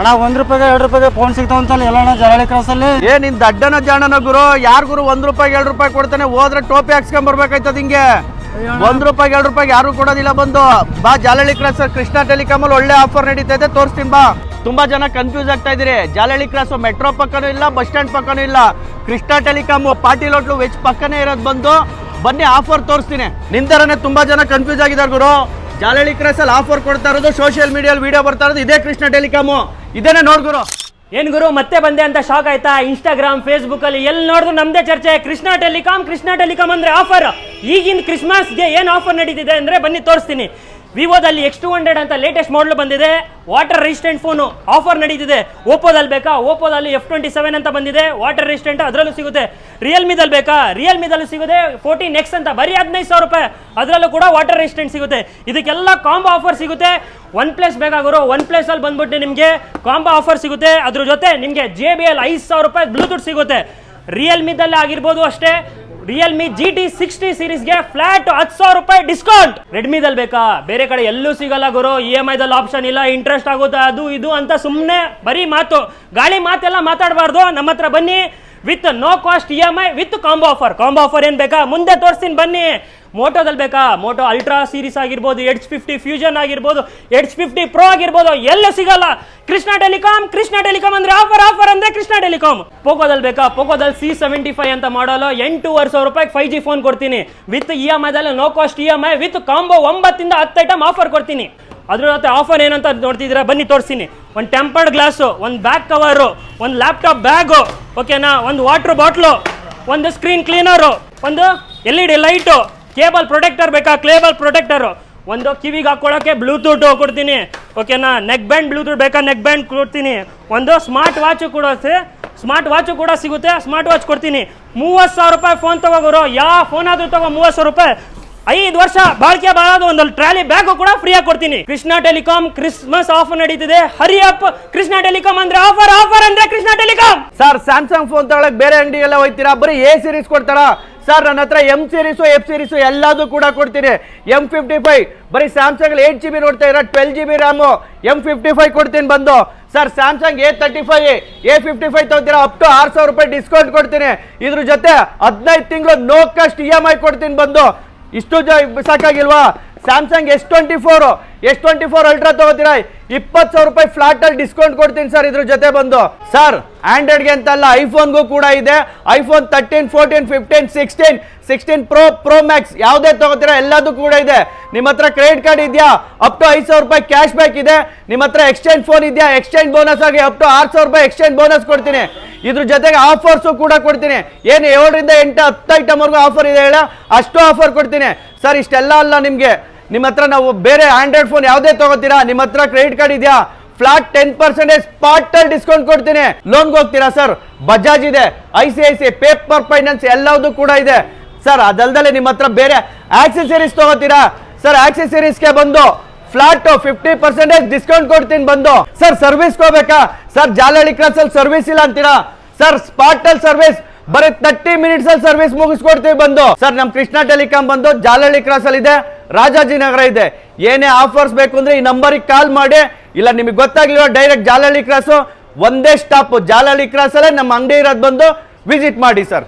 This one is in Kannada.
ಅಣ್ಣ ಒಂದ್ ರೂಪಾಯಿಗೆ ಎರಡು ರೂಪಾಯಿಗೆ ಫೋನ್ ಸಿಗ್ತಾವಂತಲ್ಲ ಎಲ್ಲ ಅಣ್ಣ ಜರಳಿ ಕ್ರಾಸಲ್ಲಿ ಏ ನಿನ್ ದಡ್ಡನ ಜಾಣನ ಗುರು ಯಾರ್ ಗುರು ಒಂದ್ ರೂಪಾಯಿ ಎರಡ್ ರೂಪಾಯಿ ಕೊಡ್ತಾನೆ ಹೋದ್ರೆ ಟೋಪಿ ಹಾಕ್ಸ್ಕೊಂಡ್ ಬರ್ಬೇಕಾಯ್ತದ ಹಿಂಗೆ ಒಂದ್ ರೂಪಾಯಿ ಎರಡ್ ರೂಪಾಯಿ ಯಾರು ಕೊಡೋದಿಲ್ಲ ಬಂದು. ಬಾ ಜಾಲಹಳ್ಳಿ ಕ್ರಾಸ್ ಕೃಷ್ಣ ಟೆಲಿಕಾಮ್ ಅಲ್ಲಿ ಒಳ್ಳೆ ಆಫರ್ ನಡೀತಾ ಇದೆ ತೋರಿಸ್ತೀನಿ ಬಾ. ತುಂಬಾ ಜನ ಕನ್ಫ್ಯೂಸ್ ಆಗ್ತಾ ಇದೀರಿ ಜಾಲಹಳ್ಳಿ ಕ್ರಾಸ್ ಮೆಟ್ರೋ ಪಕ್ಕನೂ ಇಲ್ಲ ಬಸ್ ಸ್ಟ್ಯಾಂಡ್ ಪಕ್ಕನೂ ಇಲ್ಲ. ಕೃಷ್ಣ ಟೆಲಿಕಾಮ್ ಪಾಟೀಲ್ ಹೋಟ್ಲು ವೆಚ್ ಪಕ್ಕನೇ ಇರೋದು ಬಂದು ಬನ್ನಿ ಆಫರ್ ತೋರಿಸ್ತೀನಿ. ನಿಂತರನೇ ತುಂಬಾ ಜನ ಕನ್ಫ್ಯೂಸ್ ಆಗಿದ್ದಾರೆ ಗುರು. ಜಾಲಹಳ್ಳಿ ಕ್ರಾಸ್ ಆಫರ್ ಕೊಡ್ತಾ ಇರೋದು ಸೋಷಿಯಲ್ ಮೀಡಿಯಲ್ಲಿ ವಿಡಿಯೋ ಬರ್ತಾ ಇರೋದು. ಇದೇ ಕೃಷ್ಣ ಟೆಲಿಕಾಮು ಇದನ್ನೇ ನೋಡ್ ಗುರು. ಏನ್ ಗುರು, ಮತ್ತೆ ಬಂದೆ ಅಂತ ಶಾಕ್ ಆಯ್ತಾ? ಇನ್ಸ್ಟಾಗ್ರಾಮ್ ಫೇಸ್ಬುಕ್ ಅಲ್ಲಿ ಎಲ್ಲಿ ನೋಡಿದ್ರು ನಮ್ದೇ ಚರ್ಚೆ. ಕೃಷ್ಣ ಟೆಲಿಕಾಮ್ ಕೃಷ್ಣ ಟೆಲಿಕಾಮ್ ಅಂದ್ರೆ ಆಫರ್ ಈಗಿನ ಕ್ರಿಸ್ಮಸ್ಗೆ ಏನು ಆಫರ್ ನಡೀತಿದೆ ಅಂದ್ರೆ ಬನ್ನಿ ತೋರಿಸ್ತೀನಿ. ವಿವೋದಲ್ಲಿ ಎಕ್ಸ್ ಟು ಹಂಡ್ರೆಡ್ ಅಂತ ಲೇಟೆಸ್ಟ್ ಮಾಡಲ್ ಬಂದಿದೆ. ವಾಟರ್ ರೆಸಿಸ್ಟೆಂಟ್ ಫೋನು ಆಫರ್ ನಡೀತಿದೆ. ಓಪೋದಲ್ಲಿ ಬೇಕಾ? ಓಪೋದಲ್ಲಿ ಎಫ್ ಟ್ವೆಂಟಿ ಸೆವೆನ್ ಅಂತ ಬಂದಿದೆ. ವಾಟರ್ ರೆಸಿಸ್ಟೆಂಟ್ ಅದರಲ್ಲೂ ಸಿಗುತ್ತೆ. ರಿಯಲ್ಮಿದಲ್ಲಿ ಬೇಕಾ? ರಿಯಲ್ಮಿದಲ್ಲೂ ಸಿಗುತ್ತೆ. ಫೋರ್ಟೀನ್ ಎಕ್ಸ್ ಅಂತ. ಬರೀ ಹದಿನೈದು ಸಾವಿರ ರೂಪಾಯಿ. ಅದರಲ್ಲೂ ಕೂಡ ವಾಟರ್ ರೆಸಿಸ್ಟೆಂಟ್ ಸಿಗುತ್ತೆ. ಇದಕ್ಕೆಲ್ಲ ಕಾಂಬೋ ಆಫರ್ ಸಿಗುತ್ತೆ. ಒನ್ ಪ್ಲಸ್ ಬೇಕಾಗೋರು ಒನ್ ಪ್ಲಸ್ ಅಲ್ಲಿ ಬಂದ್ಬಿಟ್ಟು ನಿಮಗೆ ಕಾಂಬೋ ಆಫರ್ ಸಿಗುತ್ತೆ. ಅದ್ರ ಜೊತೆ ನಿಮಗೆ ಜೆ ಬಿ ಎಲ್ ಐದು ಸಾವಿರ ರೂಪಾಯಿ ಬ್ಲೂಟೂತ್ ಸಿಗುತ್ತೆ. ರಿಯಲ್ಮಿದಲ್ಲಿ ಆಗಿರ್ಬೋದು ಅಷ್ಟೇ. ರಿಯಲ್ಮಿ ಜಿ ಟಿ ಸಿಕ್ಸ್ಟಿ ಸೀರೀಸ್ಗೆ ಫ್ಲಾಟ್ ಹತ್ತು ಸಾವಿರ ರೂಪಾಯಿ ಡಿಸ್ಕೌಂಟ್ ರೆಡ್ಮಿದಲ್ಲಿ ಬೇಕಾ? ಬೇರೆ ಕಡೆ ಎಲ್ಲೂ ಸಿಗಲ್ಲ ಗುರು. ಇ ಎಂ ಐದಲ್ಲಿ ಆಪ್ಷನ್ ಇಲ್ಲ. ಇಂಟ್ರೆಸ್ಟ್ ಆಗುತ್ತೆ. ಅದು ಇದು ಅಂತ ಸುಮ್ಮನೆ ಬರೀ ಮಾತು. ಗಾಳಿ ಮಾತೆಲ್ಲ ಮಾತಾಡಬಾರ್ದು. ನಮ್ಮ ಹತ್ರ ಬನ್ನಿ. With no cost E M I, with combo offer. Combo offer ಏನು ಬೇಕಾ? ಮುಂದೆ ತೋರಿಸ್ತೀನಿ, ಬನ್ನಿ. ಮೋಟೋದಲ್ಲಿ ಬೇಕಾ? ಮೋಟೋ ಅಲ್ಟ್ರಾ ಸೀರೀಸ್ ಆಗಿರ್ಬೋದು ಎಡ್ಸ್ ಫಿಫ್ಟಿ ಫ್ಯೂಷನ್ ಆಗಿರ್ಬೋದು ಎಡ್ಸ್ ಫಿಫ್ಟಿ ಪ್ರೋ ಆಗಿರ್ಬೋದು, ಎಲ್ಲೂ ಸಿಗಲ್ಲ. ಕೃಷ್ಣ ಟೆಲಿಕಾಮ್ ಕೃಷ್ಣ ಟೆಲಿಕಾಮ್ ಅಂದ್ರೆ ಆಫರ್ ಆಫರ್ ಅಂದ್ರೆ ಕೃಷ್ಣ ಟೆಲಿಕಾಮ್ ಪೋಕೋದಲ್ಲಿ ಬೇಕಾ? ಪೋಕೋದಲ್ಲಿ ಸಿ ಸೆವೆಂಟಿ ಫೈವ್ ಅಂತ ಮಾಡಲು ಎಂಟೂವರೆ ಸಾವಿರ ರೂಪಾಯಿ ಫೈವ್ ಜಿ ಫೋನ್ ಕೊಡ್ತೀನಿ. With E M ಐದಲ್ಲಿ no cost E M I, with combo ಒಂಬತ್ತಿಂದ ಹತ್ತು ಐಟಮ್ ಆಫರ್ ಕೊಡ್ತೀನಿ. ಅದ್ರ ಜೊತೆ ಆಫರ್ ಏನಂತ ನೋಡ್ತಿದ್ದೀರಾ? ಬನ್ನಿ ತೋರಿಸ್ತೀನಿ. ಒಂದು ಟೆಂಪರ್ಡ್ ಗ್ಲಾಸು ಒಂದು ಬ್ಯಾಕ್ ಕವರು ಒಂದು ಲ್ಯಾಪ್ಟಾಪ್ ಬ್ಯಾಗು ಓಕೆನಾ ಒಂದು ವಾಟರ್ ಬಾಟ್ಲು ಒಂದು ಸ್ಕ್ರೀನ್ ಕ್ಲೀನರು ಒಂದು L E D light cable protector ಬೇಕಾ? ಕೇಬಲ್ ಪ್ರೊಟೆಕ್ಟರು ಒಂದು ಕಿವಿಗೆ ಹಾಕೊಳ್ಳೋಕೆ ಬ್ಲೂಟೂತ್ ಕೊಡ್ತೀನಿ. ಓಕೆನಾ ನೆಕ್ ಬ್ಯಾಂಡ್ ಬ್ಲೂಟೂತ್ ಬೇಕಾ? ನೆಕ್ ಬ್ಯಾಂಡ್ ಕೊಡ್ತೀನಿ. ಒಂದು ಸ್ಮಾರ್ಟ್ ವಾಚು ಕೂಡ ಸ್ಮಾರ್ಟ್ ವಾಚು ಕೂಡ ಸಿಗುತ್ತೆ. ಸ್ಮಾರ್ಟ್ ವಾಚ್ ಕೊಡ್ತೀನಿ. ಮೂವತ್ತು ಸಾವಿರ ರೂಪಾಯಿ ಫೋನ್ ತಗೋರು ಯಾವ ಫೋನ್ ಆದರೂ ತಗೋ, ಮೂವತ್ತು ಸಾವಿರ ರೂಪಾಯಿ. ಐದು ವರ್ಷ ಬಾಳಿಕೆ ಬಾಳೋದು ಒಂದು ಟ್ರಾಲಿ ಬ್ಯಾಗು ಕೂಡ ಫ್ರೀಯಾಗಿ ಕೊಡ್ತೀನಿ. ಕೃಷ್ಣ ಟೆಲಿಕಾಂ ಕ್ರಿಸ್ಮಸ್ ಆಫರ್ ನಡೀತಿದೆ. ಹರಿ ಅಪ್, ಕೃಷ್ಣ ಟೆಲಿಕಾಂ ಅಂದ್ರೆ ಆಫರ್ ಆಫರ್ ಅಂದ್ರೆ Krishna telecom. Sir Samsung phone ತಗೊಳಕ್ ಬೇರೆ ಅಂಗಡಿಗೆಲ್ಲ ಹೋಯ್ತೀರಾ? ಬರೀ ಎ ಸೀರೀಸ್ ಕೊಡ್ತಾರಾ? ಸರ್, ನನ್ನ ಹತ್ರ ಎಂ ಸೀರೀಸು ಎಫ್ ಸೀರೀಸ್ ಎಲ್ಲದೂ ಕೂಡ ಕೊಡ್ತೀನಿ. ಎಂ ಫಿಫ್ಟಿ ಫೈವ್ ಬರೀ ಸ್ಯಾಮ್ಸಂಗ್ ಏಟ್ ಜಿ ಬಿ ನೋಡ್ತಾ ಇರೋ twelve G B RAM M fifty five ಕೊಡ್ತೀನಿ ಬಂದು. Sir Samsung A thirty five A fifty five ತಗೋತೀರಾ? Up to ಆರು ಸಾವಿರ ರೂಪಾಯಿ ಡಿಸ್ಕೌಂಟ್ ಕೊಡ್ತೀನಿ. ಇದ್ರ ಜೊತೆ ಹದಿನೈದು ತಿಂಗಳು no cost E M I ಕೊಡ್ತೀನಿ ಬಂದು. ಇಷ್ಟು ಸಾಕಾಗಿಲ್ವಾ? Samsung S twenty four S twenty four ultra ತಗೋತೀರಾ? ಇಪ್ಪತ್ತು ಸಾವಿರ ರೂಪಾಯಿ ಫ್ಲಾಟ್ ಅಲ್ಲಿ ಡಿಸ್ಕೌಂಟ್ ಕೊಡ್ತೀನಿ ಸರ್ ಇದ್ರ ಜೊತೆ ಬಂದು. ಸರ್ ಆಂಡ್ರಾಯ್ಡ್ಗೆ ಅಂತಲ್ಲ ಐಫೋನ್ಗೂ ಕೂಡ ಇದೆ. IPhone thirteen fourteen fifteen sixteen sixteen pro pro max ಯಾವುದೇ ತಗೋತೀರಾ ಎಲ್ಲದೂ ಕೂಡ ಇದೆ. ನಿಮ್ಮ ಹತ್ರ ಕ್ರೆಡಿಟ್ ಕಾರ್ಡ್ ಇದೆಯಾ? ಅಪ್ ಟು ಐದು ಸಾವಿರ ರೂಪಾಯಿ ಕ್ಯಾಶ್ ಬ್ಯಾಕ್ ಇದೆ. ನಿಮ್ಮ ಹತ್ರ ಎಕ್ಸ್ಚೇಂಜ್ ಫೋನ್ ಇದೆಯಾ? ಎಕ್ಸ್ಚೇಂಜ್ ಬೋನಸ್ ಆಗಿ ಅಪ್ ಟು ಆರು ಸಾವಿರ ರೂಪಾಯಿ ಎಕ್ಸ್ಚೇಂಜ್ ಬೋನಸ್ ಕೊಡ್ತೀನಿ. ಇದ್ರ ಜೊತೆಗೆ ಆಫರ್ಸು ಕೂಡ ಕೊಡ್ತೀನಿ. ಏನು ಏಳರಿಂದ ಎಂಟು, ಹತ್ತು ಐಟಮ್ವರೆಗೂ ಆಫರ್ ಇದೆ ಹೇಳ? ಅಷ್ಟು ಆಫರ್ ಕೊಡ್ತೀನಿ. ಸರ್, ಇಷ್ಟೆಲ್ಲ ಅಲ್ಲ ನಿಮಗೆ. ನಿಮ್ಮ ಹತ್ರ ನಾವು ಬೇರೆ ಆಂಡ್ರಾಯ್ಡ್ ಫೋನ್ ಯಾವುದೇ ತಗೋತೀರಾ? ನಿಮ್ಮ ಹತ್ರ ಕ್ರೆಡಿಟ್ ಕಾರ್ಡ್ ಇದೆಯಾ? Flat ten percentage spot discount ಕೊಡ್ತೀನಿ. ಲೋನ್ಗೆ ಹೋಗ್ತೀರಾ, ಸರ್? ಬಜಾಜ್ ಇದೆ I C I C paper finance ಎಲ್ಲದೂ ಕೂಡ ಇದೆ. ಸರ್ ಅದಲ್ದಲ್ಲೇ ನಿಮ್ಮ ಹತ್ರ ಬೇರೆ ಆಕ್ಸೆಸರೀಸ್ ತಗೋತೀರಾ? ಸರ್ ಆಕ್ಸೆಸರೀಸ್ಗೆ ಬಂದು ಫ್ಲಾಟ್ ಫಿಫ್ಟಿ ಪರ್ಸೆಂಟೇಜ್ ಡಿಸ್ಕೌಂಟ್ ಕೊಡ್ತೀನಿ ಬಂದು. ಸರ್ ಸರ್ವಿಸ್ ಹೋಗ್ಬೇಕಾ ಸರ್ ಜಾಲಹಳ್ಳಿ ಕ್ರಾಸ್ ಅಲ್ಲಿ ಸರ್ವಿಸ್ ಇಲ್ಲ ಅಂತೀರಾ? ಸರ್ ಸ್ಪಾಟ್ ಅಲ್ಲಿ ಸರ್ವಿಸ್ ಬರೀ ತರ್ಟಿ ಮಿನಿಟ್ಸ್ ಅಲ್ಲಿ ಸರ್ವಿಸ್ ಮುಗಿಸ್ಕೊಡ್ತೀವಿ ಬಂದು. ಸರ್ ನಮ್ ಕೃಷ್ಣ ಟೆಲಿಕಾಂ ಬಂದು ಜಾಲಹಳ್ಳಿ ಕ್ರಾಸ್ ಅಲ್ಲಿ ಇದೆ ರಾಜಾಜಿನಗರ ಇದೆ. ಏನೇ ಆಫರ್ಸ್ ಬೇಕು ಅಂದ್ರೆ ಈ ನಂಬರಿಗೆ ಕಾಲ್ ಮಾಡಿ. ಇಲ್ಲ, ನಿಮಗೆ ಗೊತ್ತಾಗ್ಲಿಲ್ಲ ಡೈರೆಕ್ಟ್ ಜಾಲಹಳ್ಳಿ ಕ್ರಾಸು ಒಂದೇ ಸ್ಟಾಪ್ ಜಾಲಹಳ್ಳಿ ಕ್ರಾಸ್ ಅಲ್ಲೇ ನಮ್ಮ ಅಂಗಡಿ ಇರೋದು ಬಂದು ವಿಸಿಟ್ ಮಾಡಿ ಸರ್